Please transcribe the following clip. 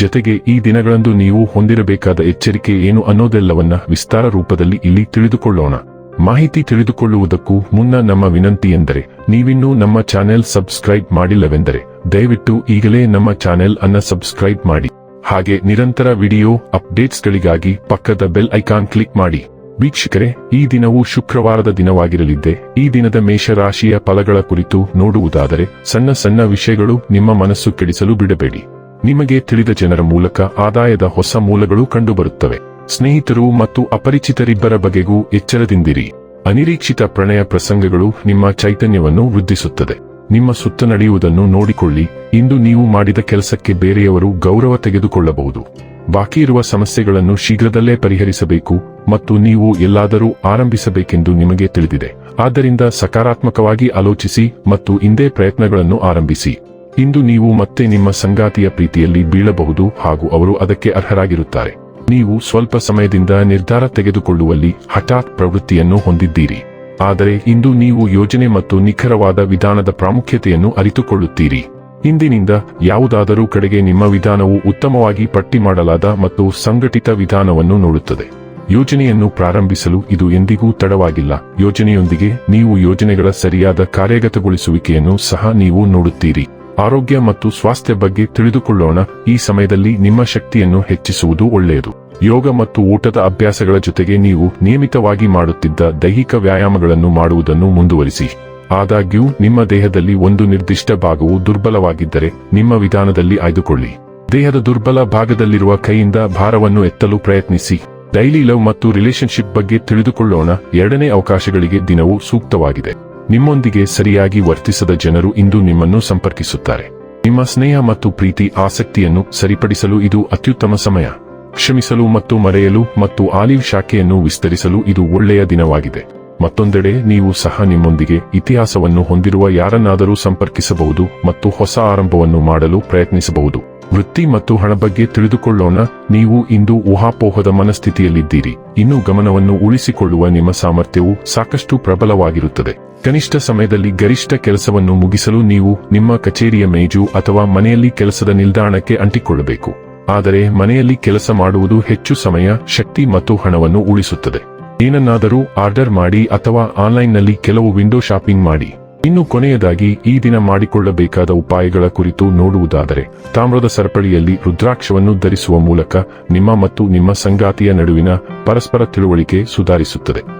ಜತೆಗೆ ಈ ದಿನಗಳಂದು ನೀವು ಹೊಂದಿರಬೇಕಾದ ಎಚ್ಚರಿಕೆ ಏನು ಅನ್ನೋದೆಲ್ಲವನ್ನ ವಿಸ್ತಾರ ರೂಪದಲ್ಲಿ ಇಲ್ಲಿ ತಿಳಿದುಕೊಳ್ಳೋಣ. ಮಾಹಿತಿ ತಿಳಿದುಕೊಳ್ಳುವುದಕ್ಕೂ ಮುನ್ನ ನಮ್ಮ ವಿನಂತಿ ಎಂದರೆ, ನೀವಿನ್ನೂ ನಮ್ಮ ಚಾನೆಲ್ ಸಬ್ಸ್ಕ್ರೈಬ್ ಮಾಡಿಲ್ಲವೆಂದರೆ, ದಯವಿಟ್ಟು ಈಗಲೇ ನಮ್ಮ ಚಾನೆಲ್ ಅನ್ನ ಸಬ್ಸ್ಕ್ರೈಬ್ ಮಾಡಿ. ಹಾಗೆ ನಿರಂತರ ವಿಡಿಯೋ ಅಪ್ಡೇಟ್ಸ್ಗಳಿಗಾಗಿ ಪಕ್ಕದ ಬೆಲ್ ಐಕಾನ್ ಕ್ಲಿಕ್ ಮಾಡಿ. ವೀಕ್ಷಕರೇ, ಈ ದಿನವು ಶುಕ್ರವಾರದ ದಿನವಾಗಿರಲಿದ್ದೆ. ಈ ದಿನದ ಮೇಷರಾಶಿಯ ಫಲಗಳ ಕುರಿತು ನೋಡುವುದಾದರೆ, ಸಣ್ಣ ಸಣ್ಣ ವಿಷಯಗಳು ನಿಮ್ಮ ಮನಸ್ಸು ಕೆಡಿಸಲು ಬಿಡಬೇಡಿ. ನಿಮಗೆ ತಿಳಿದ ಜನರ ಮೂಲಕ ಆದಾಯದ ಹೊಸ ಮೂಲಗಳು ಕಂಡುಬರುತ್ತವೆ. ಸ್ನೇಹಿತರು ಮತ್ತು ಅಪರಿಚಿತರಿಬ್ಬರ ಬಗೆಗೂ ಎಚ್ಚರದಿಂದಿರಿ. ಅನಿರೀಕ್ಷಿತ ಪ್ರಣಯ ಪ್ರಸಂಗಗಳು ನಿಮ್ಮ ಚೈತನ್ಯವನ್ನು ವೃದ್ಧಿಸುತ್ತದೆ. ನಿಮ್ಮ ಸುತ್ತ ನಡೆಯುವುದನ್ನು ನೋಡಿಕೊಳ್ಳಿ. ಇಂದು ನೀವು ಮಾಡಿದ ಕೆಲಸಕ್ಕೆ ಬೇರೆಯವರು ಗೌರವ ತೆಗೆದುಕೊಳ್ಳಬಹುದು. ಬಾಕಿ ಇರುವ ಸಮಸ್ಯೆಗಳನ್ನು ಶೀಘ್ರದಲ್ಲೇ ಪರಿಹರಿಸಬೇಕು ಮತ್ತು ನೀವು ಎಲ್ಲಾದರೂ ಆರಂಭಿಸಬೇಕೆಂದು ನಿಮಗೆ ತಿಳಿದಿದೆ. ಆದ್ದರಿಂದ ಸಕಾರಾತ್ಮಕವಾಗಿ ಆಲೋಚಿಸಿ ಮತ್ತು ಇಂದೇ ಪ್ರಯತ್ನಗಳನ್ನು ಆರಂಭಿಸಿ. ಇಂದು ನೀವು ಮತ್ತೆ ನಿಮ್ಮ ಸಂಗಾತಿಯ ಪ್ರೀತಿಯಲ್ಲಿ ಬೀಳಬಹುದು ಹಾಗೂ ಅವರು ಅದಕ್ಕೆ ಅರ್ಹರಾಗಿರುತ್ತಾರೆ. ನೀವು ಸ್ವಲ್ಪ ಸಮಯದಿಂದ ನಿರ್ಧಾರ ತೆಗೆದುಕೊಳ್ಳುವಲ್ಲಿ ಹಠಾತ್ ಪ್ರವೃತ್ತಿಯನ್ನು ಹೊಂದಿದ್ದೀರಿ. ಆದರೆ ಇಂದು ನೀವು ಯೋಜನೆ ಮತ್ತು ನಿಖರವಾದ ವಿಧಾನದ ಪ್ರಾಮುಖ್ಯತೆಯನ್ನು ಅರಿತುಕೊಳ್ಳುತ್ತೀರಿ. ಇಂದಿನಿಂದ ಯಾವುದಾದರೂ ಕಡೆಗೆ ನಿಮ್ಮ ವಿಧಾನವು ಉತ್ತಮವಾಗಿ ಪಟ್ಟಿ ಮಾಡಲಾದ ಮತ್ತು ಸಂಘಟಿತ ವಿಧಾನವನ್ನು ನೋಡುತ್ತದೆ. ಯೋಜನೆಯನ್ನು ಪ್ರಾರಂಭಿಸಲು ಇದು ಎಂದಿಗೂ ತಡವಾಗಿಲ್ಲ. ಯೋಜನೆಯೊಂದಿಗೆ ನೀವು ಯೋಜನೆಗಳ ಸರಿಯಾದ ಕಾರ್ಯಗತಗೊಳಿಸುವಿಕೆಯನ್ನು ಸಹ ನೀವು ನೋಡುತ್ತೀರಿ. ಆರೋಗ್ಯ ಮತ್ತು ಸ್ವಾಸ್ಥ್ಯ ಬಗ್ಗೆ ತಿಳಿದುಕೊಳ್ಳೋಣ. ಈ ಸಮಯದಲ್ಲಿ ನಿಮ್ಮ ಶಕ್ತಿಯನ್ನು ಹೆಚ್ಚಿಸುವುದು ಒಳ್ಳೆಯದು. ಯೋಗ ಮತ್ತು ಊಟದ ಅಭ್ಯಾಸಗಳ ಜೊತೆಗೆ ನೀವು ನಿಯಮಿತವಾಗಿ ಮಾಡುತ್ತಿದ್ದ ದೈಹಿಕ ವ್ಯಾಯಾಮಗಳನ್ನು ಮಾಡುವುದನ್ನು ಮುಂದುವರಿಸಿ. ಆದಾಗ್ಯೂ, ನಿಮ್ಮ ದೇಹದಲ್ಲಿ ಒಂದು ನಿರ್ದಿಷ್ಟ ಭಾಗವು ದುರ್ಬಲವಾಗಿದ್ದರೆ, ನಿಮ್ಮ ವಿಧಾನದಲ್ಲಿ ಆಯ್ದುಕೊಳ್ಳಿ. ದೇಹದ ದುರ್ಬಲ ಭಾಗದಲ್ಲಿರುವ ಕೈಯಿಂದ ಭಾರವನ್ನು ಎತ್ತಲು ಪ್ರಯತ್ನಿಸಿ. ಡೈಲಿ ಲವ್ ಮತ್ತು ರಿಲೇಶನ್ಶಿಪ್ ಬಗ್ಗೆ ತಿಳಿದುಕೊಳ್ಳೋಣ. ಎರಡನೇ ಅವಕಾಶಗಳಿಗೆ ದಿನವು ಸೂಕ್ತವಾಗಿದೆ. ನಿಮ್ಮೊಂದಿಗೆ ಸರಿಯಾಗಿ ವರ್ತಿಸದ ಜನರು ಇಂದು ನಿಮ್ಮನ್ನು ಸಂಪರ್ಕಿಸುತ್ತಾರೆ. ನಿಮ್ಮ ಸ್ನೇಹ ಮತ್ತು ಪ್ರೀತಿ ಆಸಕ್ತಿಯನ್ನು ಸರಿಪಡಿಸಲು ಇದು ಅತ್ಯುತ್ತಮ ಸಮಯ. ಕ್ಷಮಿಸಲು ಮತ್ತು ಮರೆಯಲು ಮತ್ತು ಆಲಿವ್ ಶಾಖೆಯನ್ನು ವಿಸ್ತರಿಸಲು ಇದು ಒಳ್ಳೆಯ ದಿನವಾಗಿದೆ. ಮತ್ತೊಂದೆಡೆ ನೀವು ಸಹ ನಿಮ್ಮೊಂದಿಗೆ ಇತಿಹಾಸವನ್ನು ಹೊಂದಿರುವ ಯಾರನ್ನಾದರೂ ಸಂಪರ್ಕಿಸಬಹುದು ಮತ್ತು ಹೊಸ ಆರಂಭವನ್ನು ಮಾಡಲು ಪ್ರಯತ್ನಿಸಬಹುದು. ವೃತ್ತಿ ಮತ್ತು ಹಣ ಬಗ್ಗೆ ತಿಳಿದುಕೊಳ್ಳೋಣ. ನೀವು ಇಂದು ಊಹಾಪೋಹದ ಮನಸ್ಥಿತಿಯಲ್ಲಿದ್ದೀರಿ. ಇನ್ನು ಗಮನವನ್ನು ಉಳಿಸಿಕೊಳ್ಳುವ ನಿಮ್ಮ ಸಾಮರ್ಥ್ಯವು ಸಾಕಷ್ಟು ಪ್ರಬಲವಾಗಿರುತ್ತದೆ. ಕನಿಷ್ಠ ಸಮಯದಲ್ಲಿ ಗರಿಷ್ಠ ಕೆಲಸವನ್ನು ಮುಗಿಸಲು ನೀವು ನಿಮ್ಮ ಕಚೇರಿಯ ಮೇಜು ಅಥವಾ ಮನೆಯಲ್ಲಿ ಕೆಲಸದ ನಿಲ್ದಾಣಕ್ಕೆ ಅಂಟಿಕೊಳ್ಳಬೇಕು. ಆದರೆ ಮನೆಯಲ್ಲಿ ಕೆಲಸ ಮಾಡುವುದು ಹೆಚ್ಚು ಸಮಯ, ಶಕ್ತಿ ಮತ್ತು ಹಣವನ್ನು ಉಳಿಸುತ್ತದೆ. ಏನನ್ನಾದರೂ ಆರ್ಡರ್ ಮಾಡಿ ಅಥವಾ ಆನ್ಲೈನ್ನಲ್ಲಿ ಕೆಲವು ವಿಂಡೋ ಶಾಪಿಂಗ್ ಮಾಡಿ. ಇನ್ನು ಕೊನೆಯದಾಗಿ ಈ ದಿನ ಮಾಡಿಕೊಳ್ಳಬೇಕಾದ ಉಪಾಯಗಳ ಕುರಿತು ನೋಡುವುದಾದರೆ, ತಾಮ್ರದ ಸರಪಳಿಯಲ್ಲಿ ರುದ್ರಾಕ್ಷವನ್ನು ಧರಿಸುವ ಮೂಲಕ ನಿಮ್ಮ ಮತ್ತು ನಿಮ್ಮ ಸಂಗಾತಿಯ ನಡುವಿನ ಪರಸ್ಪರ ತಿಳುವಳಿಕೆ ಸುಧಾರಿಸುತ್ತದೆ.